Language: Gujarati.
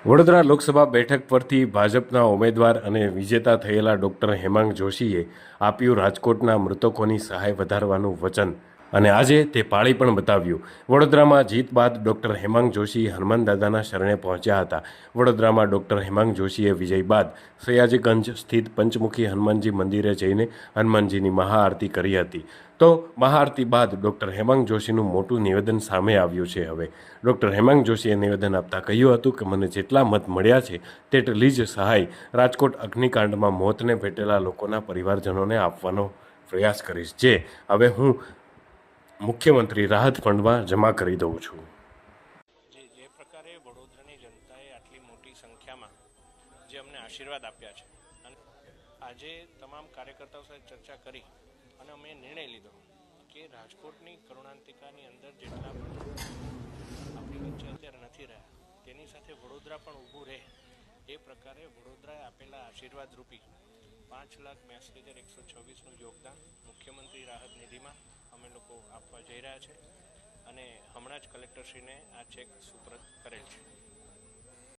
વડોદરા લોકસભા બેઠક પરથી ભાજપના ઉમેદવાર અને વિજેતા થયેલા ડોક્ટર હેમાંગ જોશીએ આપ્યું રાજકોટના મૃતકોની સહાય વધારવાનું વચન. અને આજે તે પાળી પણ બતાવ્યું. વડોદરામાં જીત બાદ ડૉક્ટર હેમાંગ જોશી હનુમાન દાદાના શરણે પહોંચ્યા હતા. વડોદરામાં ડૉક્ટર હેમાંગ જોશીએ વિજય બાદ સયાજીગંજ સ્થિત પંચમુખી હનુમાનજી મંદિરે જઈને હનુમાનજીની મહાઆરતી કરી હતી. તો મહાઆરતી બાદ ડૉક્ટર હેમાંગ જોશીનું મોટું નિવેદન સામે આવ્યું છે હવે. ડૉક્ટર હેમાંગ જોશીએ નિવેદન આપતા કહ્યું હતું કે મને જેટલા મત મળ્યા છે તેટલી જ સહાય રાજકોટ અગ્નિકાંડમાં મોતને ભેટેલા લોકોના પરિવારજનોને આપવાનો પ્રયાસ કરીશ. જે હવે હું મુખ્યમંત્રી રાહત ફંડમાં જમા કરી દઉં છું. જે જે પ્રકારે વડોદરાની જનતાએ આટલી મોટી સંખ્યામાં જે અમને આશીર્વાદ આપ્યા છે અને આજે તમામ કાર્યકર્તાઓ સાથે ચર્ચા કરી અને અમે નિર્ણય લીધો કે રાજકોટની કરુણાંતિકાની અંદર જેટલા પણ આપણી વચ્ચે અત્યારે નથી રહ્યા, તેની સાથે વડોદરા પણ ઊભું રહે. એ પ્રકારે વડોદરાએ આપેલા આશીર્વાદ રૂપી પાંચ લાખ બ્યાસી હજાર એકસો છવ્વીસનું યોગદાન મુખ્યમંત્રી રાહત નિધિમાં અમે લોકો આપવા જઈ રહ્યા છે અને હમણાં જ કલેક્ટરશ્રીને આ ચેક સુપરત કરેલ છે.